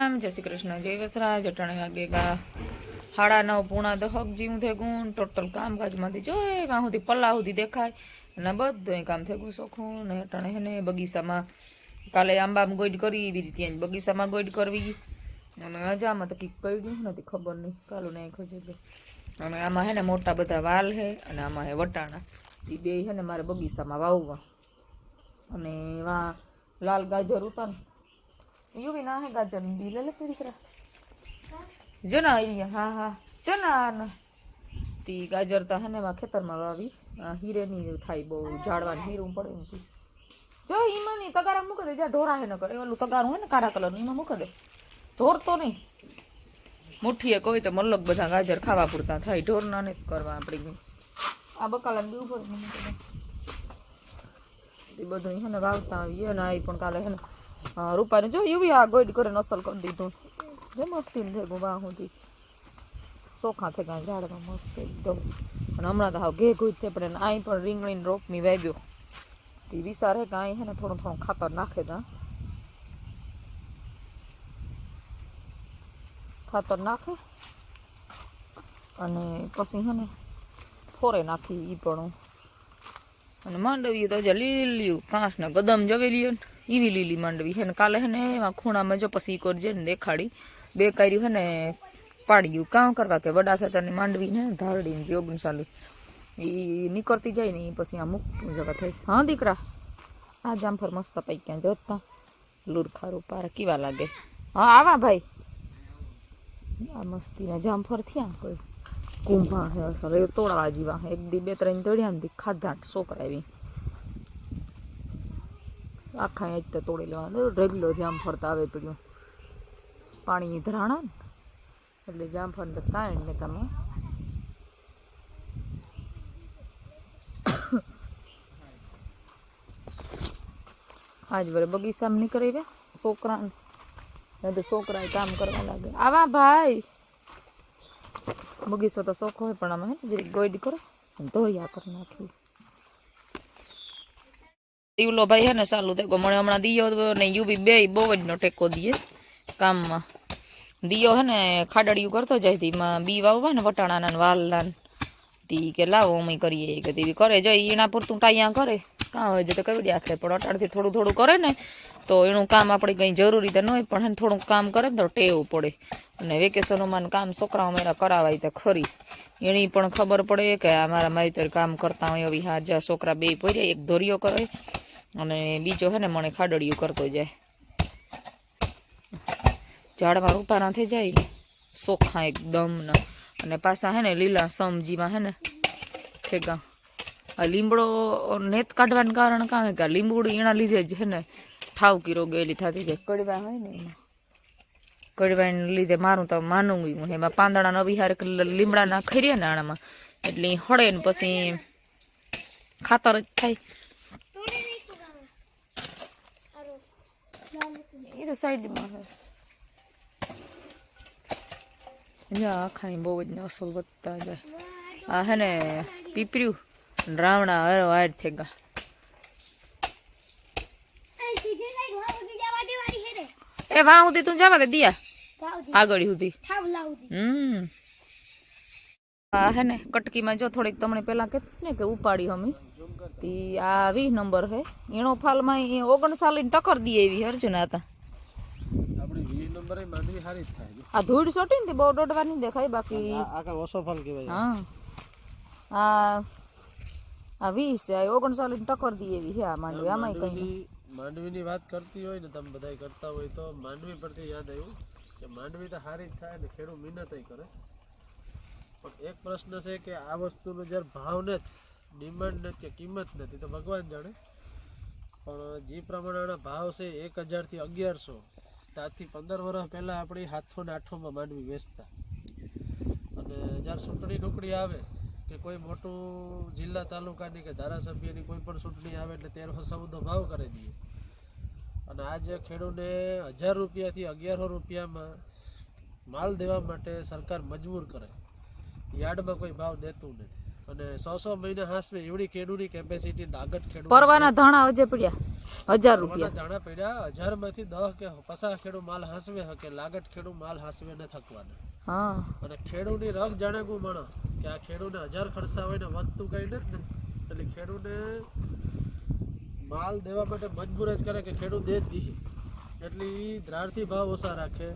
આમ જય શ્રી કૃષ્ણ, જય વસરાજ, અટાણે વાગે ગા. સાડા નવ, પૂણા દહક જીવું થેગું ટોટલ કામકાજમાંથી જોઈ વાં સુધી પલ્લા સુધી દેખાય, અને બધું કામ થેગું સોખું, ને અટાણે હે ને બગીચામાં કાલે આંબામ ગોઈડ કરી, એવી રીતે અહીં બગીચામાં ગોઈડ કરવી. અને અજામાં તો કંઈક કર્યું નથી, ખબર નહીં, કાલું નહીં ખોજે એટલે અને આમાં હે ને મોટા બધા વાલ હે, અને આમાં હે વટાણા. એ બે હે ને મારે બગીચામાં વાવવા. અને વા લાલ ગાજર ઉતાર યુવી ના હે ગાજર બી લે લે તે દીકરા જો ના અહીંયા હા હા જો ના ના તી ગાજર તા હે ને માં ખેતરમાં વાવી આ હીરેની થાય બહુ ઝાડવાનું હીરું પડે એમ તી. જો ઈમાં ની તગારા મૂકી દે જ્યાં ઢોરા હે ન કરે ઓલું તગારું હોય ને કાળા કલરનું એમાં મૂકી દે ઢોર તો નહીં મુઠ્ઠીએ કોઈ તો મલ્લક બધા ગાજર ખાવા પૂરતા થાય ઢોર ના નથી કરવા આપણી આ બકાલા બી ઊભો રહીને મૂકી દે એ બધું હે ને વાવતા આવીએ ને આ પણ કાલે હે ને હા રૂપાને જો એવી આ ગોઈડ કરે અસલ કરી દીધું. જે મસ્તી થયું વાહ સુધી સોખા થઈ ગયા ઝાડમાં મસ્ત એકદમ. અને હમણાં તો હાવ ઘે ગુજ થઈ પડે અહીં પણ રીંગણીને રોપમી વાવ્યો તે વિચાર હે કે અહીં હે ને થોડું થોડું ખાતર નાખે તા. ખાતર નાખે અને પછી હે ને ફોરે નાખી એ પણ. અને માંડવી તો જે લીલ્યું કાંસ ને ગદમ જવેલી ને. એવી લીલી માંડવી હે ને કાલે હે ને એમાં ખૂણામાં જો પછી કરજે ને દેખાડી. બે કર્યું હે ને પાડી કામ કરવા કે વડા ખેતરની માંડવી ને ધારડી ને ઓગણસાલી એ નીકળતી જાય ને એ પછી આ મૂકતું જગા થઈ. હા, દીકરા? આ જામફર મસ્ત પૈ ક્યાં જોતા? લુરખારું પાર કેવા લાગે? હા, આવા ભાઈ. આ મસ્તીના જામફર થયા કોઈ. કુંભા હે સર એ તોડવા જીવા એક દી બે ત્રણ તોડ્યા ને ખાધા છોકરા એવી. આખા એક તો તોડી લેવાનું. રેગ્યુલર જામ ફરતા આવે પડ્યું પાણી ધરાણા ને. એટલે જામફળ તો તાણ ને તમે. આજ વરે બગીચામાં નીકળી રે છોકરા તો છોકરા કામ કરવા લાગે આવા ભાઈ. બગીચો તો શોખ હોય પણ આમાં હે ને, જરીક ગોઈડ કરો. ધોયા કરી નાખી દીવલો ભાઈ હે ને ચાલુ થયો મને હમણાં દિયો ને યુવી બે બહુ જ નો ટેકો દઈએ કામમાં. દિયો હે ને ખાડડિયું કરતો જાય તી. એમાં બી વાવવા ને વટાણાના ને વાલના તી કે લાવો અમે કરીએ કે તેવી કરે જો એના પૂરતું ટાઈયા કરે. કાં હોય તો કરી રાખે પણ અટાણથી થોડું થોડું કરે ને તો એનું કામ આપણે કંઈ જરૂરી તો ન હોય. પણ એને થોડુંક કામ કરે ને તો ટેવ પડે. અને વેકેશનોમાં કામ છોકરાઓ મારા કરાવાય તો ખરી. એની પણ ખબર પડે કે આ મારા મારી કામ કરતા હોય એવી હાજા છોકરા બે પડ્યા એક ધોરિયો કરે. અને બીજો હે ને મને ખાડડિયું કરતો જાય. ઝાડમાં રૂપારા થઈ જાય સોખા એકદમ અને પાછા હે ને લીલા સમજીમાં હે ને ઠેકા. આ લીમડો નેત કાઢવાનું કારણ કાં કે લીંબુડું એના લીધે જ હે ને ઠાવકી રોગ એલી થતી જાય. કડવા હોય ને એમાં. કડવાને લીધે મારું તો માનું ગયું એમાં પાંદડા નવી હારે લીમડાના ખરીએ ને આણામાં. એટલે હળે ને પછી ખાતર જ થાય. એ તો સાઈડમાં હે જા આખા બહુ જ ને અસલ વધતા જાય આ હે ને પીપર્યું ને રાવણા હરો હાર થઈ ગયા એ વાહ સુધી તું જવા દે દિયા આગળ સુધી હમ આ હે ને કટકીમાં જો થોડીક તમને પેલા કહેતી ને કે ઉપાડી હમી તી આ વીસ નંબર હે એનો ફાલમાં એ ઓગણસાલી ટક્કર દી એવી અર્જુન હતા આપણી વીસ નંબરે માંડવી સારી જ થાય આ ધૂળ સોટી ને બહુ દોડવા નહીં દેખાય બાકી આ આ ઓછો ફળ કહેવાય. હા. આ આ વીસ આ ટક્કર દી એવી છે આ માંડવી આમાં કઈ માંડવીની વાત કરતી હોય ને તમે બધા કરતા હોય તો માંડવી પરથી યાદ આવ્યું કે માંડવી તો સારી જ થાય ને ખેડૂત મહેનત કરે. પણ એક પ્રશ્ન છે કે આ વસ્તુનો જ્યારે ભાવ નથી ડિમાન્ડ નથી કે કિંમત નથી તો ભગવાન જાણે. પણ જે પ્રમાણેના ભાવ છે એક હજારથી અગિયારસો. ત્યાંથી પંદર વર્ષ પહેલાં આપણી હાથો આઠોમાં માંડવી વેચતા. અને જ્યારે ચૂંટણી ટુકડી આવે કે કોઈ મોટું જિલ્લા તાલુકાની કે ધારાસભ્યની કોઈ પણ ચૂંટણી આવે એટલે તેરસો ચૌદનો ભાવ કરી દઈએ. અને આજે ખેડૂતને હજાર રૂપિયાથી અગિયારસો રૂપિયામાં માલ દેવા માટે સરકાર મજબૂર કરે. યાર્ડમાં કોઈ ભાવ દેતું નથી. અને સો સો મહિને હાસવે એવડી ખેડૂની કેપેસિટી દાગત ખેડૂત પરવાના ધાણા હજે પડ્યા હજાર રૂપિયા. ધાણા પડ્યા હજારમાંથી દહ કે પચાસ ખેડૂ માલ હાસવે હકે લાગત ખેડૂ માલ હાસવે ને થકવાના. હા. અને ખેડૂની રગ જાણે ગુ મણો કે આ ખેડૂને હજાર ખર્ચા હોય ને વધતું કઈ નથી ને એટલે ખેડૂને માલ દેવા માટે મજબૂર જ કરે કે ખેડૂત દે જ દીધી એટલે એ દ્રારથી ભાવ ઓછા રાખે.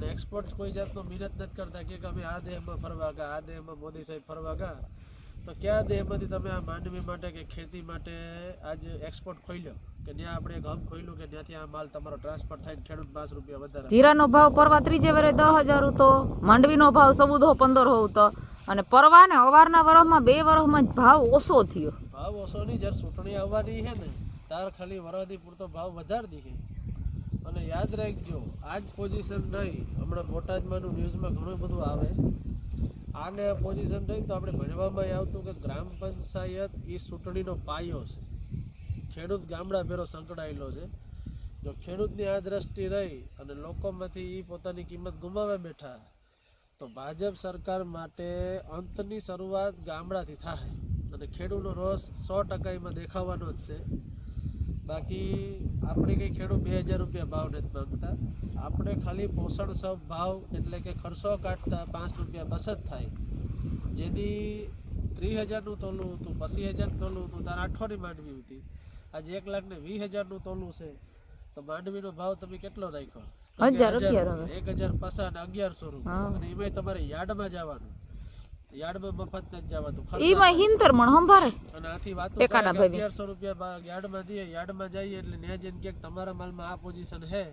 અને એક્સપોર્ટ કોઈ જાતનો મહેનત નથી કરતા કે અમે આ દેહમાં ફરવા ગયા આ દેહમાં મોદી સાહેબ ફરવા ગયા. તો કયા દેહમાંથી તમે આ માંડવી માટે કે ખેતી માટે આજ એક્સપોર્ટ ખોલ્યો? કે જ્યાં આપણે એક હબ ખોલ્યું કે જ્યાંથી આ માલ તમારો ટ્રાન્સફર થાય ખેડૂત પાંચ રૂપિયા વધારે જીરાનો ભાવ પરવા ત્રીજે વરે દસ હજાર હતો માંડવીનો ભાવ ચૌદો પંદર હતો. અને પરવા ને અવારના વરહમાં બે વરહમાં ભાવ ઓછો થયો. ભાવ ઓછો નહીં જ્યારે ચૂંટણી આવવાની છે ને તાર ખાલી વરાદી પૂરતો ભાવ વધારે દીધી અને યાદ રાખજો આ જ પોઝિશન નહીં, હમણાં બોટાદમાંનું ન્યૂઝમાં ઘણું બધું આવે. આને પોઝિશન રહી તો આપણે ભણવામાં આવતું કે ગ્રામ પંચાયત એ ચૂંટણીનો પાયો છે. ખેડૂત ગામડા ભેરો સંકળાયેલો છે. જો ખેડૂતની આ દ્રષ્ટિ રહી અને લોકોમાંથી એ પોતાની કિંમત ગુમાવવા બેઠા, તો ભાજપ સરકાર માટે અંતની શરૂઆત ગામડાથી થાય. અને ખેડૂતનો રોષ સો ટકા એમાં દેખાવાનો જ છે. બાકી આપણે કંઈ ખેડૂત બે હજાર રૂપિયા ભાવ નથી માંગતા આપણે ખાલી પોષણ સબ ભાવ એટલે કે ખર્ચો કાઢતા પાંચ રૂપિયા બચત થાય. જેથી ત્રીસ હજારનું તોલું હતું પચીસ હજારનું તોલું હતું તારે આઠોની માંડવી હતી. આજે એક લાખ ને વીસ હજારનું તોલું છે. તો માંડવીનો ભાવ તમે કેટલો રાખ્યો? એક હજાર પચાસ અને અગિયારસો રૂપિયા. અને એમાંય તમારે યાર્ડમાં જવાનું. યાર્ડમાં મફત નથી ખર્ચો એમાં હિંતર મણ સંભારે અને વાતો એકાના ભાઈ 1100 રૂપિયા યાર્ડમાં દઈએ યાર્ડમાં જઈએ એટલે જઈને ક્યાંક તમારા માલમાં આ પોઝિશન હે.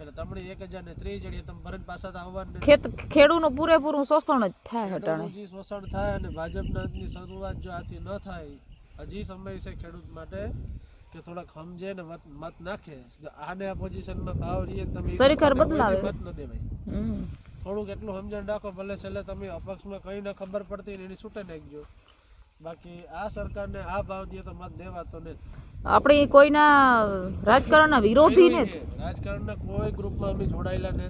એટલે તમને એક હજાર ને ત્રીસ જણીએ તમે ભરીને પાછા આવવાનું. ખેત ખેડૂનું પૂરેપૂરું શોષણ જ થાય હટાણે શોષણ થાય અને ભાજપના અંતની શરૂઆત જો આથી ન થાય હજી સમય છે ખેડૂત માટે કે થોડાક સમજે ને મત નાખે. આને આ પોઝિશનમાં ભાવ રહીએ તમે સરકાર બદલાવે. મત ન દેવાય. થોડુંક એટલું સમજણ રાખો ભલે છેલ્લે તમે અપક્ષમાં કઈ ન ખબર પડતી એની છૂટે નાખજો. બાકી આ સરકારને આ ભાવ દે તો મત દેવાતો નથી આપણે કોઈના રાજકારણના વિરોધી ને? જ. રાજકારણના કોઈ ગ્રુપમાં અમે જોડાયેલા ને.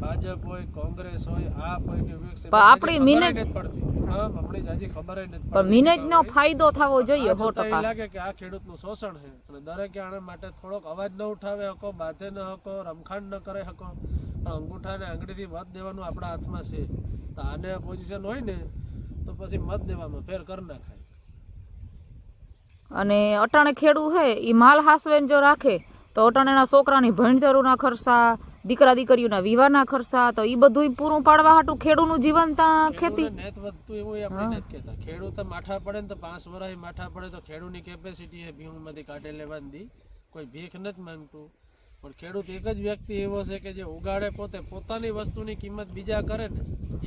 ભાજપ હોય કોંગ્રેસ હોય આ કોઈ પણ આપણી નથી પડતી. હા ખબર ય નથી પણ મિનેજનો ફાયદો થવો જોઈએ લાગે કે આ ખેડૂતનું શોષણ છે. અને દરેકે આના માટે થોડોક અવાજ ન ઉઠાવે હકો બાધે ન હકો રમખાણ ન કરે હકો. પણ અંગૂઠાને આંગળીથી મત દેવાનું આપણા હાથમાં છે. તો આને પોઝિશન હોય ને તો પછી મત દેવામાં ફેર કરી નાખાય. અને અટાણે ખેડૂ હે એ માલ હાસવેન જો રાખે તો અટાણેના છોકરાની ભણતરોના ખર્ચા દીકરા દીકરીઓના વિવાહના ખર્ચા તો એ બધું પૂરું પાડવા હાટું ખેડૂનું જીવન ત્યાં ખેતી. નેત વધતું એવું આપણે નથી કહેતા. ખેડૂત માઠા પડે ને તો પાંચ વર્ષ માઠા પડે તો ખેડૂતની કેપેસિટી એ ભીહુંમાંથી કાઢે લેવાની કોઈ ભીખ નથી માંગતું. પણ ખેડૂત એક જ વ્યક્તિ એવો છે કે જે ઉગાડે પોતે પોતાની વસ્તુની કિંમત બીજા કરે ને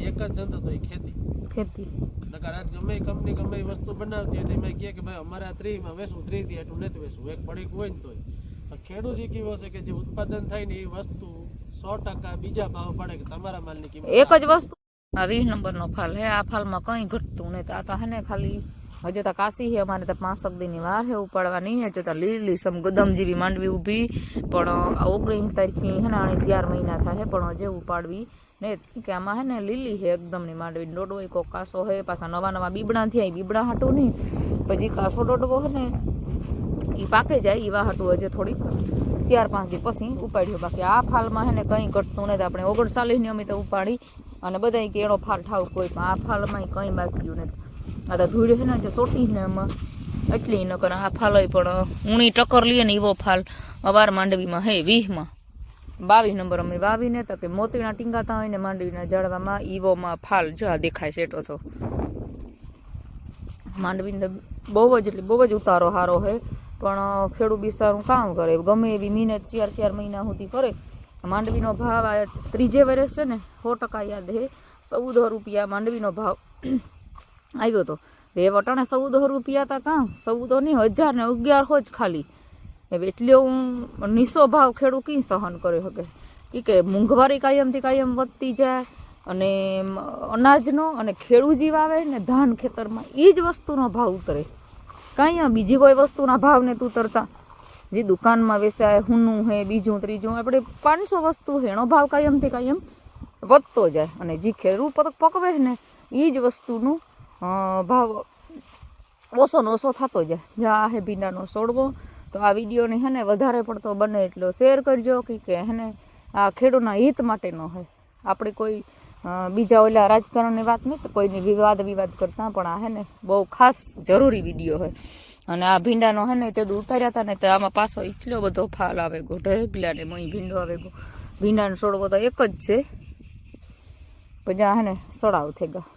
એક જ ધંધો તો એ ખેતી. ખેતી નકર આજ ગમે એ કંપની ગમે એ વસ્તુ બનાવતી હોય તો એમાં કહે કે ભાઈ અમારે આ ત્રીસમાં વેચવું ત્રીસથી એટલું નથી વેચવું એક પડીક હોય ને તોય. પણ ખેડૂત એક એવો છે કે જે ઉત્પાદન થાય ને એ વસ્તુ સો ટકા બીજા ભાવ પડે કે તમારા માલની કિંમત એક જ વસ્તુ. આ વીસ નંબરનો ફાલ હે. આ ફાલમાં કંઈ ઘટતું નહીં તો આ તો હે ને ખાલી હજે તો કાશી હે અમારે તો પાંચક દિનની વાર હે ઉપાડવાની. હજે તો લીલી સમ ગદમ જેવી માંડવી ઊભી. પણ આ ઓગણીસ તારીખથી હે ને આણી ચાર મહિના થાય પણ હજે ઉપાડવી ને કે આમાં હે ને લીલી હે એકદમની માંડવી. ડોડવો કો કાસો હે, પાછા નવા નવા બીબડા થયા બીબડા હાટું નહીં પછી કાસો ડોડવો હે ને એ પાકે જાય એવા હાટું હજે થોડીક. ચાર પાંચ દી પછી ઉપાડ્યો. બાકી આ ફાલમાં હે ને કંઈ ઘટતું નથી. આપણે ઓગણચાલીસની અમે તો ઉપાડી અને બધા કે એનો ફાલ ઠાવ કોઈ, પણ આ ફાલમાં કંઈ બાક્યું નથી. આ તો ધૂળ હે ને જે સોટી ને એમાં એટલી ન કરે આ ફાલ પણ ઊણી ટક્કર લઈએ ને એવો ફાલ. અવાર માંડવીમાં હે વીસમાં બાવીસ નંબર અમે વાવીને તો કે મોતીના ટીંગાતા હોય ને માંડવીના ઝાડવામાં ઈવોમાં ફાલ જો આ દેખાય સેટો તો. માંડવીને બહુ જ એટલે બહુ જ ઉતારો સારો હોય પણ ખેડૂત બિસ્તારું કામ કરે. ગમે એવી મહેનત ચાર ચાર મહિના સુધી કરે. માંડવીનો ભાવ આ ત્રીજે વર્ષ છે ને, સો ટકા યાદ હે. ચૌદ રૂપિયા માંડવીનો ભાવ આવ્યો હતો એ વટાણે ચૌદ રૂપિયા હતા કાં ચૌદ નહીં, હજાર ને અગિયાર જ ખાલી. હવે એટલે હું નીસો ભાવ ખેડૂત કંઈ સહન કરી શકે? ઈ કે મોંઘવારી કાયમથી કાયમ વધતી જાય અને અનાજનો અને ખેડૂત જીવ આવે ને ધાન ખેતરમાં એ જ વસ્તુનો ભાવ ઉતરે. કાંઈ બીજી કોઈ વસ્તુના ભાવ તું ઉતરતા? જે દુકાનમાં વેચાય, હુનું હે, બીજું, ત્રીજું, આપણે પાંચસો વસ્તુ હેણો ભાવ કાયમથી કાયમ વધતો જાય. અને જે ખેડૂત પક, પકવે ને એ જ વસ્તુનું ભાવ ઓછો ને ઓછો થતો જાય. જ્યાં હે ભીંડાનો છોડવો તો આ વિડીયોને હે ને વધારે પડતો બને એટલો શેર કરજો કે કે હે ને આ ખેડૂતના હિત માટેનો હોય આપણે કોઈ બીજા ઓલા રાજકારણની વાત નહીં તો કોઈની વિવાદ વિવાદ કરતા પણ આ હે ને બહુ ખાસ જરૂરી વીડિયો હોય અને આ ભીંડાનો હે ને તે ઉતાર્યા હતા ને તો આમાં પાછો એટલો બધો ફાલ આવે ગો, ઢગલા ને મય ભીંડો આવે ગો. ભીંડાનો છોડવો તો એક જ છે. પછી હે ને સડાવ થઈ ગયા.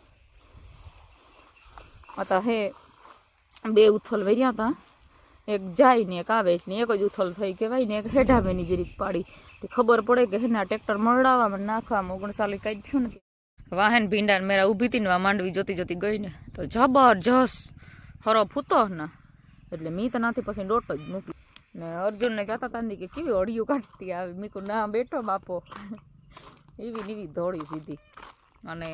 હતા હે બે ઉથલ વર્યા હતા એક જાય ને એક આવે એટલે એક જ ઉથલ થઈ કહેવાય ને એક હેઠાવેની જરીક પાડી. તે ખબર પડે કે હેના ટ્રેક્ટર મળડાવવામાં નાખવામાં ઓગણસાલી કાંઈ થયું નથી. વાહન ભીંડા મેરા ઊભી હતી ને માંડવી જોતી જોતી ગઈ ને. તો જબરજસ્ત હરો ફૂતો ને. એટલે મી તો નાથી પછી ડોટો જ મૂકી. ને અર્જુનને જતા હતા ને કે કેવી અડિયું કાઢતી આવે. મીકુ ના, બેઠો બાપો. એવી નીવી ધોળી સીધી. અને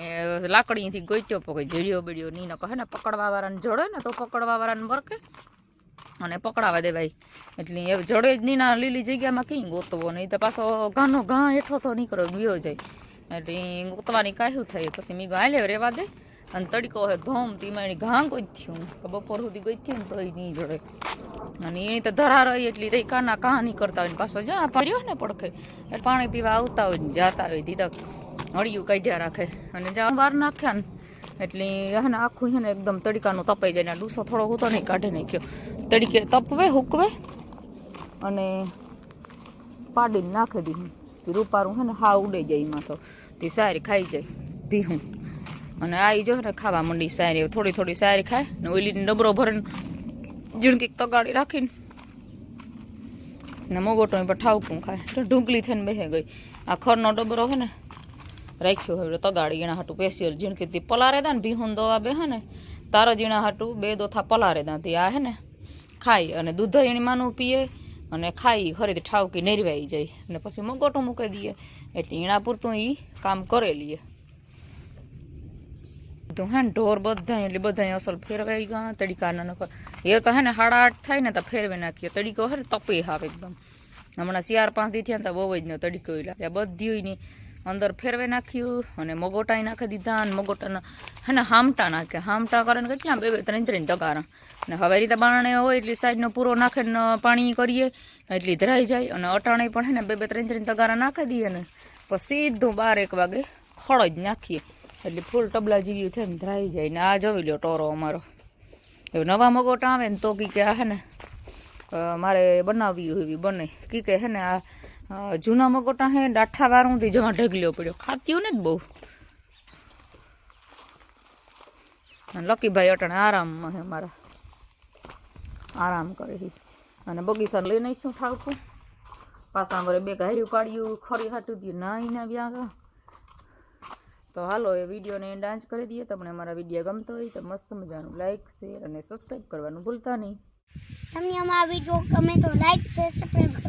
લાકડીથી ગોચ્યો પકડી જડ્યો બેડ્યો ની કહે ને પકડવા વાળાને જડે ને તો પકડવા વાળાને વરકે અને પકડાવા દેવાય એટલે એ જડે જ ના લીલી જગ્યામાં કંઈ ગોતવો નહીં. તો પાછો ઘાનો ઘા હેઠો તો નીકળો ગયો જાય. એટલે ગોતવાની કાયું થાય. પછી મી ગાલે રેવા દે. અને તડકો હે ધોમ તીમાં એની ઘા થયું કે બપોર સુધી ગોચ્યું ને તોય નહીં જડે. અને એની તો ધરા રહી એટલી તો કાના કાં નહીં કરતા હોય પાછો જા, પડ્યો ને પડખે. એટલે પાણી પીવા આવતા હોય ને જાતા હોય દીધા. હળિયું કાઢ્યા રાખે. અને જ્યાં બહાર નાખ્યા ને એટલે હે આખું છે ને એકદમ તડકાનું તપાઈ જાય ને ડૂસો થોડો હું તો નહીં, કાઢી નાખ્યો તડકે તપવે, હુકવે અને પાડીને નાખી દીધું રૂપારું છે ને હા ઉડે જાય એમાં તો. તે સારી ખાઈ જાય ભીહું. અને આ જો ને ખાવા માંડી સારી થોડી થોડી સારી ખાય ને ઓઈલીને ડબરો ભરીને ઝીણકીક તગાડી રાખીને ને મગોટો પણ ઠાવકું ખાય. તો ઢૂંકલી થઈને બેસી ગઈ. આ ખરનો ડબરો છે ને રાખ્યો હવે તગાડી એના હાટું પેશિયલ ઝીણકીથી પલારે દા ને ભીહું દવા બે, હે ને? તારા જીણા હાટું બે દોથા પલારે દા તે આ, હે ને? ખાઈ અને દૂધ એની માનું પીએ અને ખાઈ ખરીદી ઠાવકી નેરવાઈ જાય. અને પછી મગોટું મૂકી દઈએ. એટલે એના પૂરતું એ કામ કરે લઈએ તો હે ને, ઢોર બધા એટલે બધા અસલ ફેરવાઈ ગયા. તડીકાના નકર એ તો હે ને સાડા આઠ થાય ને, તો ફેરવી નાખીએ. તડીકો હે ને, તપે આવે એકદમ. હમણાં ચાર પાંચ દી થયા ને, તો બહુ જ ન તડીકો એટલે બધી ની અંદર ફેરવે નાખ્યું અને મગોટાઈ નાખી દીધા અને મગોટાના હેને હામટા નાખ્યા. હામટા કરે ને કેટલા? બે બે ત્રણ ત્રણ તગારા ને હવે રીતે બારણે હોય એટલી સાઈડનો પૂરો નાખીને પાણી કરીએ, એટલી ધરાઈ જાય અને અટાણે પણ હે ને બે બે ત્રણ ત્રણ તગારા નાખી દઈએ ને, પછી સીધું બાર એક વાગે ખળ જ નાખીએ. એટલે ફૂલ ટબલા જેવી ને ધરાઈ જાય. ને આ જોઈ લ્યો ટોરો અમારો. હવે નવા મગોટા આવે ને તો કી કે આ હે ને મારે બનાવવી એવી બને. કી કે હે ને આ જૂના મગોટા હે ડાઠા વાળુંથી જવા ઢગલ્યો પડ્યો. ખાત્યું ને જ બહુ. અને લકીભાઈ અટાણે આરામમાં હે મારા. આરામ કરે છે અને બગીચાને લઈ નાખ્યું ઠાવકું પાછા અમારે બે ઘાર્યું પાડ્યું, ખરી હાટું દયું, નાઈ ના વ્યા તો હાલો, એ વિડીયોને ડાન્સ કરી દઈએ. તમને અમારા વીડિયો ગમતો હોય તો મસ્ત મજાનું લાઇક શેર અને સબસ્ક્રાઈબ કરવાનું ભૂલતા નહીં. તમને અમારા વીડિયો ગમે તો લાઈક શેર સબસ્ક્રાઈબ કરવાનું